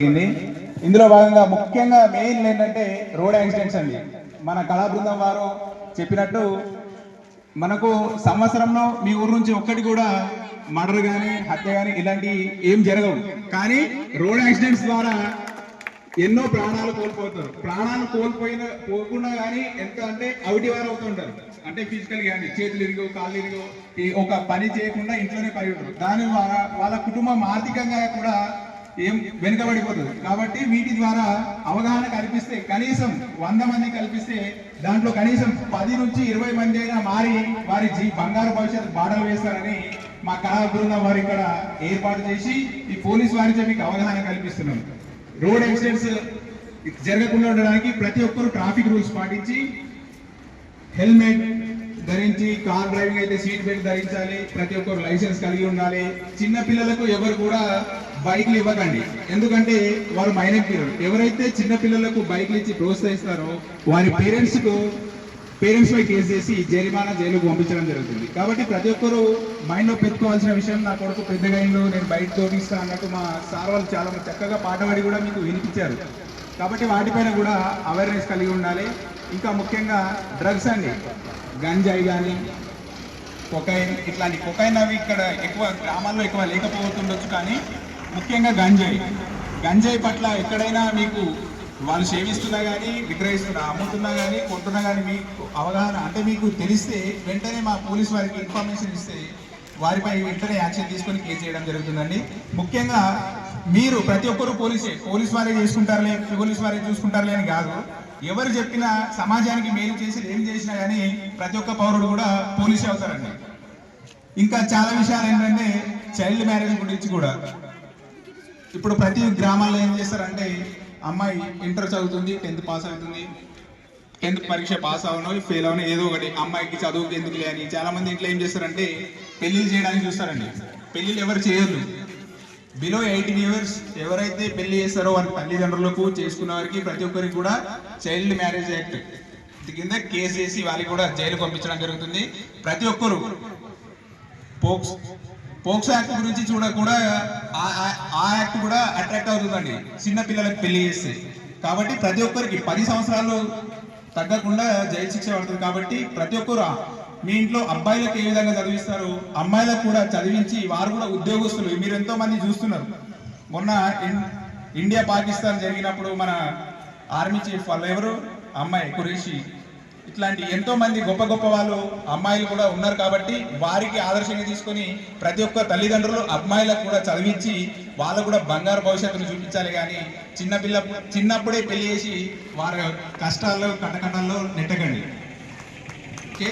జరిగింది ఇందులో భాగంగా ముఖ్యంగా మెయిన్ ఏంటంటే రోడ్ యాక్సిడెంట్స్ అండి. మన కళా బృందం వారు చెప్పినట్టు మనకు సంవత్సరంలో మీ ఊరు నుంచి ఒక్కటి కూడా మర్డర్ కానీ హత్య కానీ ఇలాంటి ఏం జరగవు. కానీ రోడ్ యాక్సిడెంట్స్ ద్వారా ఎన్నో ప్రాణాలు కోల్పోతారు. ప్రాణాలు కోల్పోయిన పోకుండా కానీ ఎంత అంటే అవుటి వారు అవుతుంటారు అంటే ఫిజికల్ కానీ చేతులు ఇరుగు కాళ్ళు ఇరుగు ఈ ఒక పని చేయకుండా ఇంట్లోనే పడి ఉంటారు. దాని ద్వారా వాళ్ళ కుటుంబం ఆర్థికంగా కూడా ఏం వెనుకబడిపోతుంది. కాబట్టి వీటి ద్వారా అవగాహన కల్పిస్తే కనీసం వంద మంది కల్పిస్తే దాంట్లో కనీసం పది నుంచి ఇరవై మంది అయినా మారి వారి జీ బంగారు భవిష్యత్తు బాటలు వేస్తారని మా కళా బృందం వారు ఇక్కడ ఏర్పాటు చేసి ఈ పోలీస్ వారితో మీకు అవగాహన కల్పిస్తున్నాం. రోడ్ యాక్సిడెంట్స్ జరగకుండా ఉండడానికి ప్రతి ఒక్కరు ట్రాఫిక్ రూల్స్ పాటించి హెల్మెట్ ధరించి కార్ డ్రైవింగ్ అయితే సీట్ బెల్ట్ ధరించాలి ప్రతి ఒక్కరు లైసెన్స్ కలిగి ఉండాలి. చిన్న పిల్లలకు ఎవరు కూడా బైక్లు ఇవ్వకండి. ఎందుకంటే వారు మైనర్ పిల్లలు. ఎవరైతే చిన్న పిల్లలకు బైక్లు ఇచ్చి ప్రోత్సహిస్తారో వారి పేరెంట్స్కు పేరెంట్స్ పై కేసు చేసి జరిమానా జైలుకు పంపించడం జరుగుతుంది. కాబట్టి ప్రతి ఒక్కరూ మైండ్లో పెట్టుకోవాల్సిన విషయం నా కొడుకు పెద్దగా నేను బయట తోపిస్తా అన్నట్టు మా సార్ వాళ్ళు చాలా చక్కగా పాట పాడి కూడా మీకు వినిపించారు. కాబట్టి వాటిపైన కూడా అవేర్నెస్ కలిగి ఉండాలి. ఇంకా ముఖ్యంగా డ్రగ్స్ అండి. గంజాయి కానీ కొకైన్ ఇట్లాంటి కొకైన్ అవి ఇక్కడ ఎక్కువ గ్రామాల్లో ఎక్కువ లేకపోతుండొచ్చు కానీ ముఖ్యంగా గంజాయి. గంజాయి పట్ల ఎక్కడైనా మీకు వాళ్ళు సేవిస్తున్నా కానీ విక్రయిస్తున్నా అమ్ముతున్నా కానీ కొంటున్నా కానీ మీకు అవగాహన అంటే మీకు తెలిస్తే వెంటనే మా పోలీస్ వారికి ఇన్ఫర్మేషన్ ఇస్తే వారిపై వెంటనే యాక్షన్ తీసుకొని కేసు చేయడం జరుగుతుందండి. ముఖ్యంగా మీరు ప్రతి ఒక్కరు పోలీసే. పోలీస్ వారే చేసుకుంటారులే పోలీస్ వారే చూసుకుంటారులే అని కాదు. ఎవరు చెప్పినా సమాజానికి మేలు చేసి ఏం చేసినా కానీ ప్రతి ఒక్క పౌరుడు కూడా పోలీసే అవుతారండి. ఇంకా చాలా విషయాలు ఏంటంటే చైల్డ్ మ్యారేజ్ గురించి కూడా. ఇప్పుడు ప్రతి గ్రామాల్లో ఏం చేస్తారంటే అమ్మాయి ఇంటర్ చదువుతుంది టెన్త్ పాస్ అవుతుంది. టెన్త్ పరీక్ష పాస్ అవనో ఫెయిల్ అవనో ఏదో ఒకటి అమ్మాయికి చదువుకి ఎందుకులే అని చాలా మంది ఇంట్లో ఏం చేస్తారంటే పెళ్ళిళ్ళు చేయడానికి చూస్తారండి. పెళ్ళిళ్ళు ఎవరు చేయొద్దు. బిలో ఎయిటీన్ ఇయర్స్ ఎవరైతే పెళ్ళి చేస్తారో వారి తల్లిదండ్రులకు చేసుకున్న వారికి ప్రతి ఒక్కరికి కూడా చైల్డ్ మ్యారేజ్ యాక్ట్ కింద కేసు వేసి వాళ్ళకి కూడా జైలు పంపించడం జరుగుతుంది. ప్రతి ఒక్కరు పోక్స్ పోక్సో యాక్ట్ గురించి చూడ కూడా ఆ- ఆ- యాక్ట్ కూడా అట్రాక్ట్ అవుతుందండి. చిన్న పిల్లలకు పెళ్ళి చేస్తే. కాబట్టి ప్రతి ఒక్కరికి పది సంవత్సరాలు తగ్గకుండా జైలు శిక్ష పడుతుంది కాబట్టి ప్రతి ఒక్కరు మీ ఇంట్లో అబ్బాయిలకు ఏ విధంగా చదివిస్తారు అమ్మాయిలకు కూడా చదివించి వారు కూడా ఉద్యోగస్తులు. మీరు ఎంతో మంది చూస్తున్నారు. మొన్న ఇన్- ఇండియా పాకిస్తాన్ జరిగినప్పుడు మన ఆర్మీ చీఫ్ వాళ్ళు ఎవరు? అమ్మాయి కురేషి. ఇట్లాంటి ఎంతో మంది గొప్ప గొప్ప వాళ్ళు అమ్మాయిలు కూడా ఉన్నారు కాబట్టి వారికి ఆదర్శంగా తీసుకొని ప్రతి ఒక్క తల్లిదండ్రులు అమ్మాయిలకు కూడా చదివించి వాళ్ళు కూడా బంగారు భవిష్యత్తును చూపించాలి కానీ చిన్నపిల్ల చిన్నప్పుడే పెళ్ళి చేసి వారి కష్టాల్లో కటకటాల్లో నెట్టకండి. ఓకే?